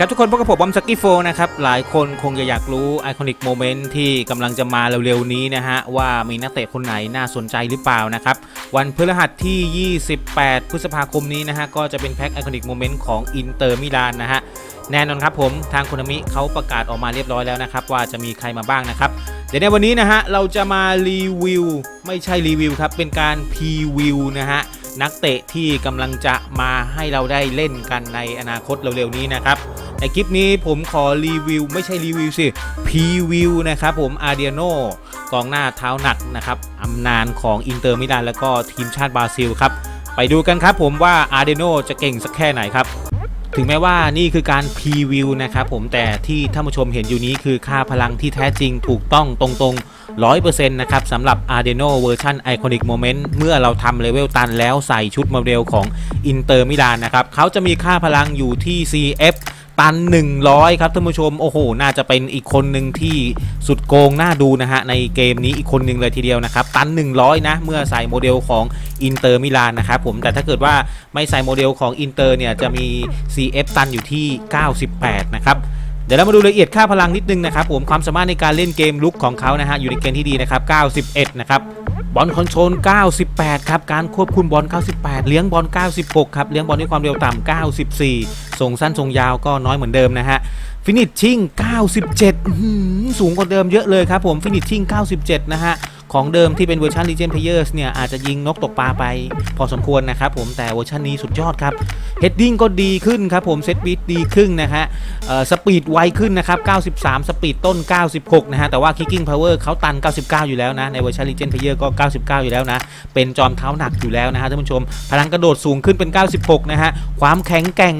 ครับทุกคนพบกับผมบอมสกี้โฟนะครับ หลายคนคงจะอยากรู้ไอคอนิกโมเมนต์ที่กำลังจะมาเร็วๆนี้นะฮะ ว่ามีนักเตะคนไหนน่าสนใจหรือเปล่านะครับ วันพฤหัสที่ 28 พฤษภาคมนี้นะฮะ ก็จะเป็นแพ็คไอคอนิกโมเมนต์ของอินเตอร์มิลานนะฮะ แน่นอนครับผมทางคุณมิเขาประกาศออกมาเรียบร้อยแล้วนะครับ ว่าจะมีใครมาบ้างนะครับ เดี๋ยวในวันนี้นะฮะเราจะมารีวิวไม่ใช่รีวิวครับเป็นการพรีวิวนะฮะ นักเตะที่กำลังจะมาให้เราได้เล่นกันในอนาคตเร็วๆนี้นะครับ ในคลิปนี้ผมขอรีวิว ไม่ใช่รีวิวสิพรีวิวนะครับผมอาเดียโนกองหน้าเท้าหนักนะครับอำนานของอินเตอร์มิลานแล้วก็ทีมชาติบราซิลครับ ไปดูกันครับผมว่าอาเดโนจะเก่งสักแค่ไหนครับถึงแม้ว่านี่คือการพรีวิวนะครับผมแต่ที่ท่านผู้ชมเห็นอยู่นี้คือค่าพลังที่แท้จริงถูกต้องตรงๆ 100%นะครับสำหรับ a r d e n o เวอร์ชัน Iconic Moment เมื่อเราทำเลเวลตันแล้วใส่ชุดโมเดลของ Inter Milan นะครับเขาจะมีค่าพลังอยู่ที่ CF ตัน 100 ครับท่านผู้ชม โอ้โห น่าจะเป็นอีกคนหนึ่งที่สุดโกงน่าดูนะฮะ ในเกมนี้อีกคนหนึ่งเลยทีเดียวนะครับ ตัน 100 นะ เมื่อใส่โมเดลของอินเตอร์มิลานนะครับผม แต่ถ้าเกิดว่าไม่ใส่โมเดลของอินเตอร์เนี่ย จะมี CF ตันอยู่ที่ 98 นะครับ เดี๋ยวเรามาดูรายละเอียดค่าพลังนิดนึงนะครับผมความสามารถในการเล่นเกมลุกของเขานะฮะอยู่ในเกณฑ์ที่ดีนะครับ 91 นะครับบอลคอนโทรล 98 ครับ การควบคุมบอล 98 เลี้ยงบอล 96 ครับ เลี้ยงบอลด้วยความเร็วต่ำ 94 ส่งสั้นส่งยาวก็น้อยเหมือนเดิมนะฮะ ฟินิชชิ่ง 97 สูงกว่าเดิมเยอะเลยครับผม ฟินิชชิ่ง 97 นะฮะ ของเดิมที่เป็นเวอร์ชัน Legend Players เนี่ยอาจจะยิงนกตกปลาไปพอสมควรนะครับผมแต่เวอร์ชันนี้สุดยอดครับเฮดดิ้งก็ดีขึ้นครับผมเซตบีทดีขึ้นนะฮะสปีดไวขึ้นนะครับ 93 สปีดต้น 96 นะฮะแต่ว่า Kicking Power เขาตัน 99 อยู่แล้วนะในเวอร์ชัน Legend Player ก็ 99 อยู่แล้วนะ เป็นจอมเท้าหนักอยู่แล้วนะฮะท่านผู้ชม พลังกระโดดสูงขึ้นเป็น 96 นะฮะความแข็งแกร่ง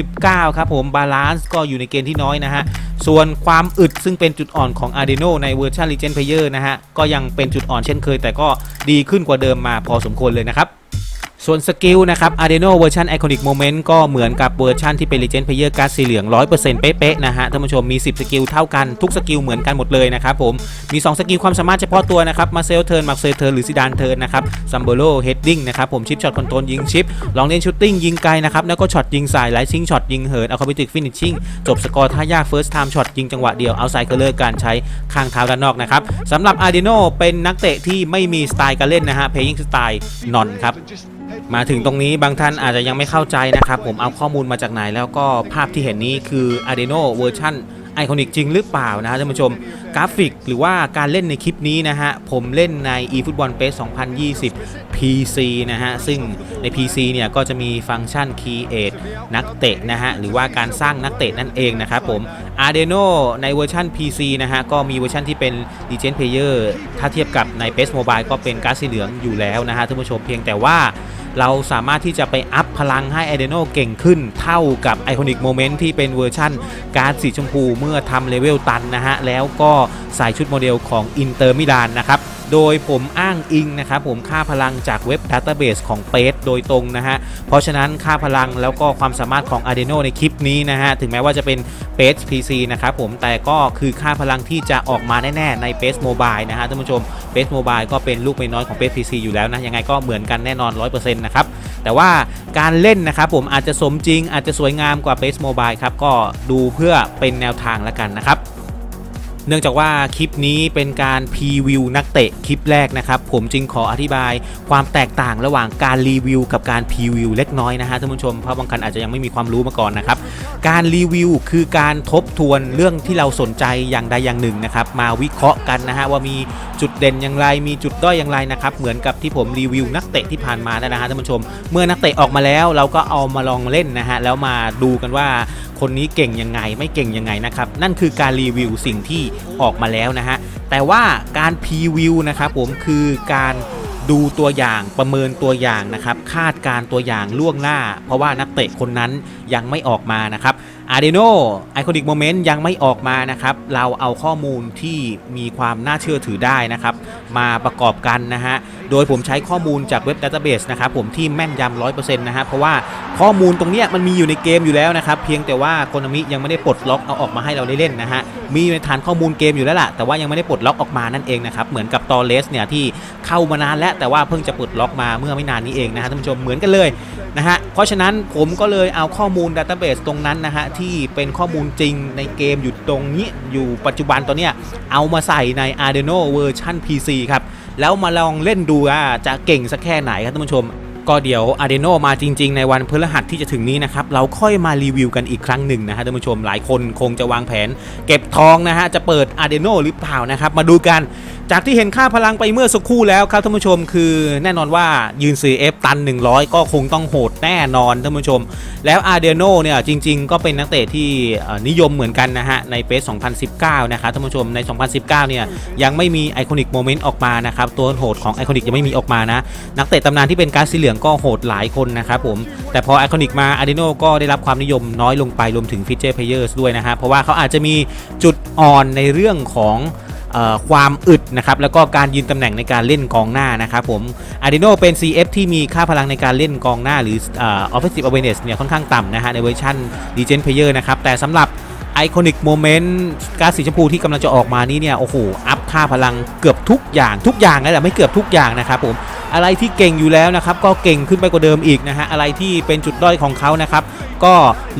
99 ครับผมบาลานซ์ก็อยู่ในเกณฑ์ที่น้อยนะฮะ ส่วนความอึดซึ่งเป็นจุดอ่อนของ a r d e n o ในเวอร์ชัน Legend Player นะฮะ ก็ยังเป็นจุดอ่อนเช่นเคย แต่ก็ดีขึ้นกว่าเดิมมาพอสมควรเลยนะครับ ส่วนสกิลนะครับ a r d e n o เวอร์ชัน Iconic Moment ก็เหมือนกับเวอร์ชันที่เป็น Legend Player การ์ดสีเหลือง 100%เป๊ะๆนะฮะท่านผู้ชมมี 10 สกิลเท่ากันทุกสกิลเหมือนกันหมดเลยนะครับผม มี 2 สกิลความสามารถเฉพาะตัวนะครับมาเซลเทิร์นมักเซลเทิร์นหรือซิดานเทิร์นนะครับซัมโบโลเฮดดิ้งนะครับผมชิปช็อตคอนโทรลยิงชิปลองเล่นชูตติ้งยิงไกลนะครับแล้วก็ช็อตยิงสายไลท์ซิงช็อตยิงเหินเอาคอมพิวติกฟินิชชิ่งจบสกอร์ท่ายากเฟิร์สไทม์ช็อตยิงจังหวะเดียวเอาไซเคิลเลอร์การใช้ข้างเท้าด้านนอกนะครับสำหรับอาร์ดิโนเป็นนักเตะที่ไม่มีสไตล์การเล่นนะฮะเพย์ยิงสไตล์นอนครับ มาถึงตรงนี้บางท่านอาจจะยังไม่เข้าใจนะครับ ผมเอาข้อมูลมาจากไหนแล้วก็ภาพที่เห็นนี้คือ a r d e n o เวอร์ชันไอคอนิกจริงหรือเปล่านะฮะท่านผู้ชมกราฟิกหรือว่าการเล่นในคลิปนี้นะฮะ ผมเล่นใน eFootball PES 2020 PC นะฮะ ซึ่งใน PC เนี่ยก็จะมีฟังก์ชัน Create นักเตะนะฮะ หรือว่าการสร้างนักเตะนั่นเองนะครับผม a r d e n o ในเวอร์ชัน PC นะฮะ ก็มีเวอร์ชันที่เป็น Legend Player ถ้าเทียบกับใน PES Mobile ก็เป็นการ์ดสีเหลืองอยู่แล้วนะฮะท่านผู้ชมเพียงแต่ว่า เราสามารถที่จะไปอัพพลังให้ไอเดโนเก่งขึ้นเท่ากับไอคอนิกโมเมนต์ที่เป็นเวอร์ชั่นการ์ดสีชมพูเมื่อทำเลเวลตันนะฮะ แล้วก็ใส่ชุดโมเดลของอินเตอร์มิลานนะครับ โดยผมอ้างอิงนะครับผมค่าพลังจากเว็บดัตเตอร์เบสของเปสโดยตรงนะฮะ เพราะฉะนั้นค่าพลังแล้วก็ความสามารถของ a d e n o ในคลิปนี้นะฮะ ถึงแม้ว่าจะเป็น p a c e PC นะครับผมแต่ก็คือค่าพลังที่จะออกมาแน่ ๆ ใน p a c e Mobile นะฮะท่านผู้ชม p a c e Mobile ก็เป็นลูกไม่น้อยของ p a c e PC อยู่แล้วนะ ยังไงก็เหมือนกันแน่นอน 100%นะครับแต่ว่าการเล่นนะครับผมอาจจะสมจริงอาจจะสวยงามกว่า p a c e Mobile ครับก็ดูเพื่อเป็นแนวทางแล้วกันนะครับ เนื่องจากว่าคลิปนี้เป็นการพรีวิวนักเตะคลิปแรกนะครับ ผมจึงขออธิบายความแตกต่างระหว่างการรีวิว กับการพรีวิวเล็กน้อยนะฮะท่านผู้ชมเพราะบางคันอาจจะยังไม่มีความรู้มาก่อนนะครับ การรีวิวคือการทบทวนเรื่องที่เราสนใจอย่างใดอย่างหนึ่งนะครับ มาวิเคราะห์กันนะฮะว่ามีจุดเด่นอย่างไร มีจุดด้อยอย่างไรนะครับ เหมือนกับที่ผมรีวิวนักเตะที่ผ่านมานะฮะท่านผู้ชม เมื่อนักเตะออกมาแล้วเราก็เอามาลองเล่นนะฮะแล้วมาดูกันว่าคนนี้เก่งยังไงไม่เก่งยังไงนะครับนั่นคือการรีวิวสิ่งที่ออกมาแล้วนะฮะ แต่ว่าการพรีวิวนะครับผมคือการดูตัวอย่างประเมินตัวอย่างนะครับ คาดการตัวอย่างล่วงหน้า เพราะว่านักเตะคนนั้นยังไม่ออกมานะครับ อาร์เดโนไอคอนิกโมเมนต์ยังไม่ออกมานะครับ เราเอาข้อมูลที่มีความน่าเชื่อถือได้นะครับ มาประกอบกันนะฮะ โดยผมใช้ข้อมูลจากเว็บ Database นะครับผมที่แม่นยำ100%นต์นะฮะ เพราะว่าข้อมูลตรงเนี้ยมันมีอยู่ในเกมอยู่แล้วนะครับ เพียงแต่ว่าโคนามิยังไม่ได้ปลดล็อกเอาออกมาให้เราได้เล่นนะฮะ มีในฐานข้อมูลเกมอยู่แล้วล่ะ แต่ว่ายังไม่ได้ปลดล็อกออกมานั่นเองนะครับ เหมือนกับตอเลสเนี่ยที่เข้ามานานแล้วแต่ว่าเพิ่งจะปลดล็อกมาเมื่อไม่นานนี้เองนะฮะท่านผู้ชมเหมือนกันเลยนะฮะ เพราะฉะนั้นผมก็เลยเอาข้อมูลดัตเตอร์เบสตรงนั้นนะฮะที่เป็นข้อมูลจริงในเกมอยู่ตรงนี้อยู่ปัจจุบันตอนเนี้ยเอามาใส่ใน Arduino เวอร์ชัน PC ครับ แล้วมาลองเล่นดูว่าจะเก่งสักแค่ไหนครับท่านผู้ชม ก็เดี๋ยว Arduino มาจริง ๆ ในวันพฤหัสที่จะถึงนี้นะครับ เราค่อยมารีวิวกันอีกครั้งหนึ่งนะฮะท่านผู้ชมหลายคนคงจะวางแผน เก็บทองนะฮะจะเปิด Arduino หรือเปล่านะครับมาดูกัน จากที่เห็นค่าพลังไปเมื่อสักครู่แล้วครับท่านผู้ชมคือแน่นอนว่ายืน 4F ตัน 100 ก็คงต้องโหดแน่นอนท่านผู้ชม แล้ว Arduino เนี่ยจริง ๆ ก็เป็นนักเตะที่นิยมเหมือนกันนะฮะในเปส2019 นะครับท่านผู้ชมใน 2019 เนี่ยยังไม่มีไอคอนิกโมเมนต์ออกมานะครับตัวโหดของไอคอนิกยังไม่มีออกมานะ นักเตะตำนานที่เป็นการสีเหลืองก็โหดหลายคนนะครับผมแต่พอไอคอนิกมา Arduino ก็ได้รับความนิยมน้อยลงไปรวมถึงฟีเจอร์เพลเยอร์ด้วยนะฮะเพราะว่าเขาอาจจะมีจุดอ่อนในเรื่องของ ความอึดนะครับแล้วก็การยืนตำแหน่งในการเล่นกองหน้านะครับผม Arduino เป็น CF ที่มีค่าพลังในการเล่นกองหน้าหรือออ offensive awareness เนี่ยค่อนข้างต่ำนะฮะในเวอร์ชัน Legend Player นะครับแต่สำหรับไอคอนิกโมเมนต์การสีชมพูที่กำลังจะออกมานี้เนี่ย โอ้โห อัพค่าพลังเกือบทุกอย่างทุกอย่างนั่นแหละไม่เกือบทุกอย่างนะครับผม อะไรที่เก่งอยู่แล้วนะครับก็เก่งขึ้นไปกว่าเดิมอีกนะฮะอะไรที่เป็นจุดด้อยของเขานะครับก็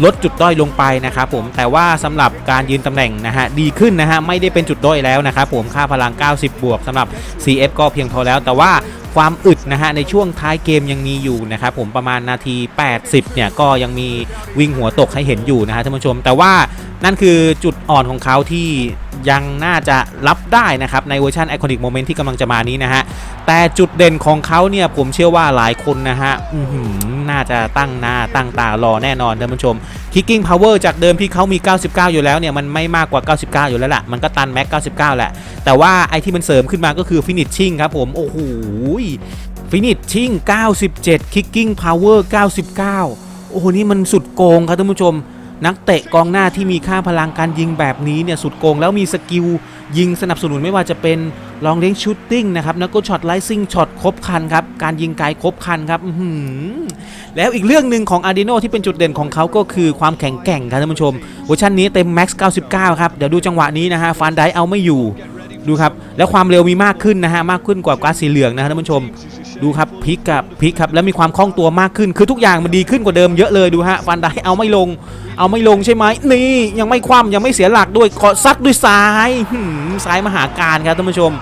ลดจุดด้อยลงไปนะครับผมแต่ว่าสำหรับการยืนตำแหน่งนะฮะดีขึ้นนะฮะไม่ได้เป็นจุดด้อยแล้วนะครับผมค่าพลัง 90 บวกสำหรับ CF ก็เพียงพอแล้ว แต่ว่าความอึดนะฮะในช่วงท้ายเกมยังมีอยู่นะครับผมประมาณนาที 80 เนี่ยก็ยังมีวิ่งหัวตกให้เห็นอยู่นะฮะท่านผู้ชม แต่ว่านั่นคือจุดอ่อนของเขาที่ยังน่าจะรับได้นะครับในเวอร์ชัน Iconic Moment ที่กำลังจะมานี้นะฮะ แต่จุดเด่นของเขาเนี่ยผมเชื่อว่าหลายคนนะฮะน่าจะตั้งหน้าตั้งตารอแน่นอนท่านผู้ชม Kicking Power จากเดิมที่เขามี 99 อยู่แล้วเนี่ยมันไม่มากกว่า 99 อยู่แล้วล่ะ มันก็ตันแม็ก 99 แหละ แต่ว่าไอที่มันเสริมขึ้นมาก็คือ Finishing ครับผม โอ้โห Finishing 97 Kicking Power 99 โอ้โห นี่มันสุดโกงครับท่านผู้ชม นักเตะกองหน้าที่มีค่าพลังการยิงแบบนี้เนี่ยสุดโกงแล้วมีสกิลยิงสนับสนุนไม่ว่าจะเป็นลองเลี้ยงชูตติ้งนะครับแล้วก็ช็อตไลซิ่งช็อตครบคันครับการยิงไกลครบคันครับอื้อหือแล้วอีกเรื่องหนึ่งของ Arduino ที่เป็นจุดเด่นของเขาก็คือความแข็งแกร่งครับท่านผู้ชมเวอร์ชันนี้เต็ม Max 99 ครับ เดี๋ยวดูจังหวะนี้นะฮะฟันไดเอาไม่อยู่ดูครับ แล้วความเร็วมีมากขึ้นนะฮะ มากขึ้นกว่าก๊าซสีเหลืองนะฮะท่านผู้ชม ดูครับพลิกกับพลิกครับแล้วมีความคล่องตัวมากขึ้น คือทุกอย่างมันดีขึ้นกว่าเดิมเยอะเลยดูฮะฟันไดเอาไม่ลง เอาไม่ลงใช่ไหมนี่ยังไม่คว่ำยังไม่เสียหลักด้วยขอซัดด้วยซ้ายซ้ายมหาการครับท่านผู้ชม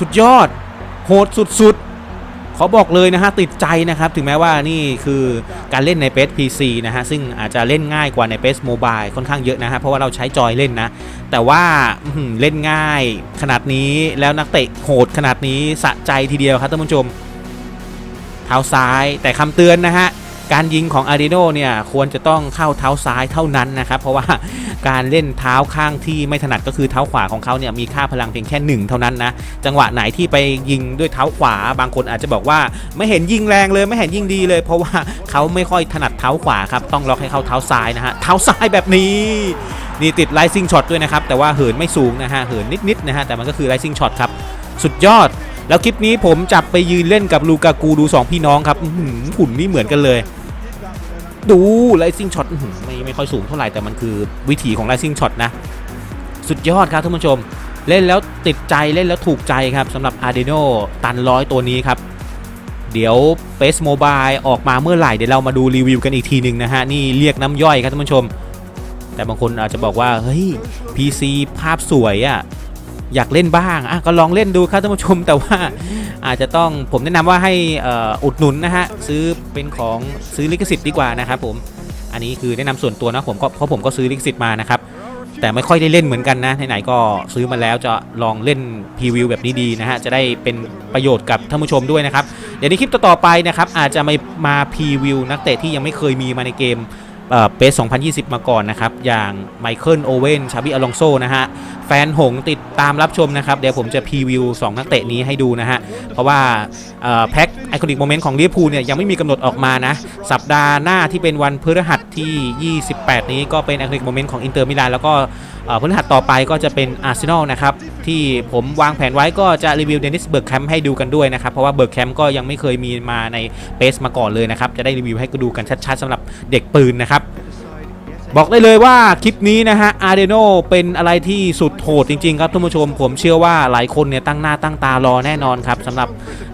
สุดยอด โหดสุดๆขอบอกเลยนะฮะติดใจนะครับ ถึงแม้ว่านี่คือการเล่นในเ s PC นะฮะซึ่งอาจจะเล่นง่ายกว่าในเ s Mobile ค่อนข้างเยอะนะฮะเพราะว่าเราใช้จอยเล่นนะ แต่ว่าเล่นง่ายขนาดนี้แล้วนักเตะโหดขนาดนี้สะใจทีเดียวครับท่านผู้ชม เท้าซ้ายแต่คำเตือนนะฮะการยิงของ Arduino เนี่ยควรจะต้องเข้าเท้าซ้ายเท่านั้นนะครับ เพราะว่าการเล่นเท้าข้างที่ไม่ถนัดก็คือเท้าขวาของเขาเนี่ยมีค่าพลังเพียงแค่หนึ่งเท่านั้นนะจังหวะไหนที่ไปยิงด้วยเท้าขวา บางคนอาจจะบอกว่าไม่เห็นยิงแรงเลยไม่เห็นยิงดีเลย เพราะว่าเขาไม่ค่อยถนัดเท้าขวาครับต้องล็อกให้เข้าเท้าซ้ายนะฮะเท้าซ้ายแบบนี้นี่ติดไลซิ่งช็อตด้วยนะครับแต่ว่าเหินไม่สูงนะฮะเหินนิดๆนะฮะแต่มันก็คือไลซิ่งช็อตครับสุดยอด แล้วคลิปนี้ผมจับไปยืนเล่นกับลูกากูดู 2 พี่น้องครับหือหุ่นนี่เหมือนกันเลย ดูไลซิ่งช็อตไม่ไม่ค่อยสูงเท่าไหร่แต่มันคือวิถีของไลซิ่งช็อตนะ สุดยอดครับท่านผู้ชม เล่นแล้วติดใจเล่นแล้วถูกใจครับสำหรับ Arduino ตันร้อยตัวนี้ครับ เดี๋ยว p a c e Mobile ออกมาเมื่อไหร่เดี๋ยวเรามาดูรีวิวกันอีกทีหนึ่งนะฮะนี่เรียกน้ำย่อยครับท่านผู้ชม แต่บางคนอาจจะบอกว่าเฮ้ย PC ภาพสวยอะ่ะ อยากเล่นบ้างอะก็ลองเล่นดูครับท่านผู้ชม แต่ว่าอาจจะต้องผมแนะนำว่าให้อุดหนุนนะฮะซื้อเป็นของซื้อลิขสิทธิ์ดีกว่านะครับผมอันนี้คือแนะนำส่วนตัวนะผมก็เพราะผมก็ซื้อลิขสิทธิ์มานะครับแต่ไม่ค่อยได้เล่นเหมือนกันนะไหนๆก็ซื้อมาแล้วจะลองเล่นพรีวิวแบบนี้ดีนะฮะจะได้เป็นประโยชน์กับท่านผู้ชมด้วยนะครับเดี๋ยวในคลิปต่อๆไปนะครับอาจจะไม่มาพรีวิวนักเตะที่ยังไม่เคยมีมาในเกม เปส2020 มาก่อนนะครับ อย่างไมเคิลโอเวนชาบิอลองโซนะฮะ แฟนหงติดตามรับชมนะครับ เดี๋ยวผมจะพรีวิว 2 นักเตะนี้ให้ดูนะฮะ เพราะว่าแพ็ค ไอคอนิกโมเมนต์ของลิเวอร์พูลเนี่ยยังไม่มีกำหนดออกมานะ สัปดาห์หน้าที่เป็นวันพฤหัสที่ 28 นี้ก็เป็นไอคอนิกโมเมนต์ของอินเตอร์มิลานแล้วก็พฤหัสต่อไปก็จะเป็นอาร์เซนอลนะครับ ที่ผมวางแผนไว้ก็จะรีวิวเดนิสเบิร์กแคมป์ให้ดูกันด้วยนะครับ เพราะว่าเบิร์กแคมป์ก็ยังไม่เคยมีมาในเบสมาก่อนเลยนะครับ จะได้รีวิวให้ดูกันชัดๆสำหรับเด็กปืนนะครับ บอกได้เลยว่าคลิปนี้นะฮะอาร์เดโนเป็นอะไรที่สุดโหดจริง ๆ ครับท่านผู้ชม ผมเชื่อว่าหลายคนเนี่ยตั้งหน้าตั้งตารอแน่นอนครับสำหรับ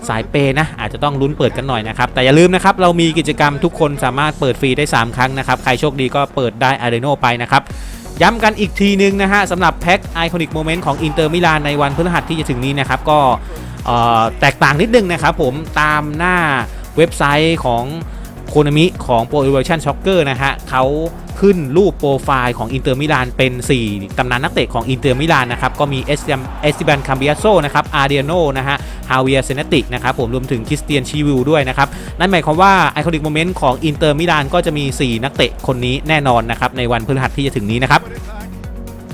สายเปย์นะ อาจจะต้องลุ้นเปิดกันหน่อยนะครับ แต่อย่าลืมนะครับ เรามีกิจกรรมทุกคนสามารถเปิดฟรีได้ 3 ครั้งนะครับ ใครโชคดีก็เปิดได้อาร์เดโนไปนะครับย้ำกันอีกทีนึงนะฮะสำหรับแพ็คไอคอนิกโมเมนต์ของอินเตอร์มิลานในวันพฤหัสที่จะถึงนี้นะครับก็แตกต่างนิดนึงนะครับผมตามหน้าเว็บไซต์ของ โคนามิของ Pro Evolution Soccer นะฮะเขาขึ้นรูปโปรไฟล์ของอินเตอร์มิลานเป็น 4 ตำนานนักเตะของอินเตอร์มิลานนะครับ ก็มีเอสเอสติบันคัมเบียโซนะครับ อาร์เดียโนนะฮะ ฮาเวียเซนติกนะครับ ผมรวมถึงคริสเตียนชีวิลด้วยนะครับ นั่นหมายความว่าไอคอนิกโมเมนต์ของอินเตอร์มิลานก็จะมี 4 นักเตะคนนี้แน่นอนนะครับ ในวันพฤหัสที่จะถึงนี้นะครับ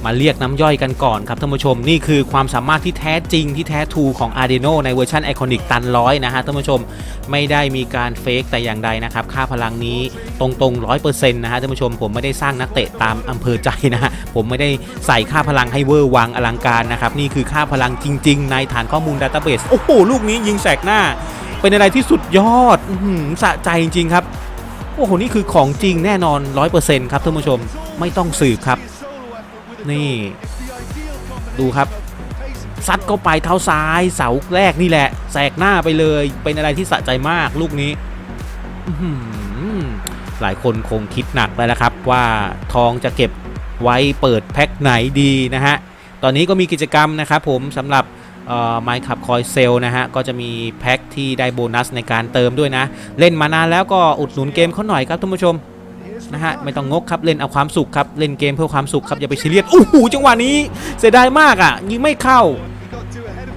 มาเรียกน้ำย่อยกันก่อนครับท่านผู้ชมนี่คือความสามารถที่แท้จริงที่แท้ทูของ a r d e n o ในเวอร์ชันไอคอนิกตันร้อยนะฮะท่านผู้ชมไม่ได้มีการเฟกแต่อย่างใดนะครับค่าพลังนี้ตรงๆ 100%นะฮะท่านผู้ชมผมไม่ได้สร้างนักเตะตามอำเภอใจนะฮะผมไม่ได้ใส่ค่าพลังให้เวอร์วังอลังการนะครับนี่คือค่าพลังจริง ๆ ในฐานข้อมูลดัตต้าเบสโอ้โหลูกนี้ยิงแสกหน้า เป็นอะไรที่สุดยอดอสะใจจริงๆครับโอ้โหนี่คือของจริงแน่นอน 100%ครับท่านผู้ชมไม่ต้องสืบครับ นี่ ดูครับซัดเข้าไปเท้าซ้ายเสาแรกนี่แหละแสกหน้าไปเลย เป็นอะไรที่สะใจมากลูกนี้อื้อหือหลายคนคงคิดหนักแล้วนะครับ ว่าทองจะเก็บไว้เปิดแพ็คไหนดีนะฮะ ตอนนี้ก็มีกิจกรรมนะครับผมสำหรับไมค์ขับคอยเซลนะฮะ ก็จะมีแพ็คที่ได้โบนัสในการเติมด้วยนะ เล่นมานานแล้วก็อุดหนุนเกมเขาหน่อยครับท่านผู้ชม นะฮะไม่ต้องงกครับเล่นเอาความสุขครับเล่นเกมเพื่อความสุขครับอย่าไปซีเรียสโอ้โหจังหวะนี้เสียดายมากอะยิงไม่เข้า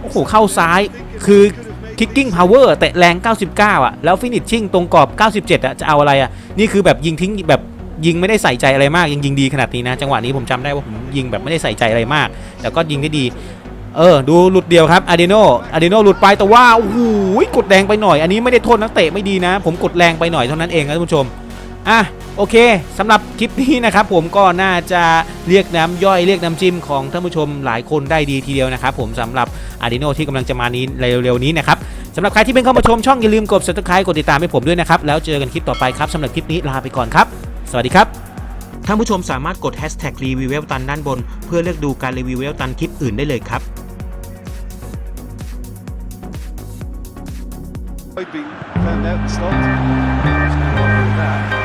โอ้โหเข้าซ้ายคือ kicking power แตะแรง 99 อะ แล้ว finishing ตรงกรอบ 97 อะ จะเอาอะไรอะ นี่คือแบบยิงทิ้งแบบยิงไม่ได้ใส่ใจอะไรมาก ยังยิงดีขนาดนี้นะ จังหวะนี้ผมจำได้ว่าผมยิงแบบไม่ได้ใส่ใจอะไรมาก แต่ก็ยิงได้ดี เออ ดูหลุดเดียวครับอาร์เดโนอาร์เดโนหลุดไปแต่ว่าโอ้โหกดแรงไปหน่อย อันนี้ไม่ได้โทษนักเตะไม่ดีนะ ผมกดแรงไปหน่อยเท่านั้นเองครับท่านผู้ชม อะโอเคสำหรับคลิปนี้นะครับผมก็น่าจะเรียกน้ำย่อยเรียกน้ำจิ้มของท่านผู้ชมหลายคนได้ดีทีเดียวนะครับผมสำหรับ a r d i n o ที่กำลังจะมานี้เร็วๆนี้นะครับสำหรับใครที่เป็นเข้ามาชมช่องอย่าลืมกด subscribe กดติดตามให้ผมด้วยนะครับ แล้วเจอกันคลิปต่อไปครับสำหรับคลิปนี้ลาไปก่อนครับ สวัสดีครับ ท่านผู้ชมสามารถกด hashtag รีวิวเวลตันด้านบน เพื่อเลือกดูการรีวิวเวลตันคลิปอื่นได้เลยครับ being found out and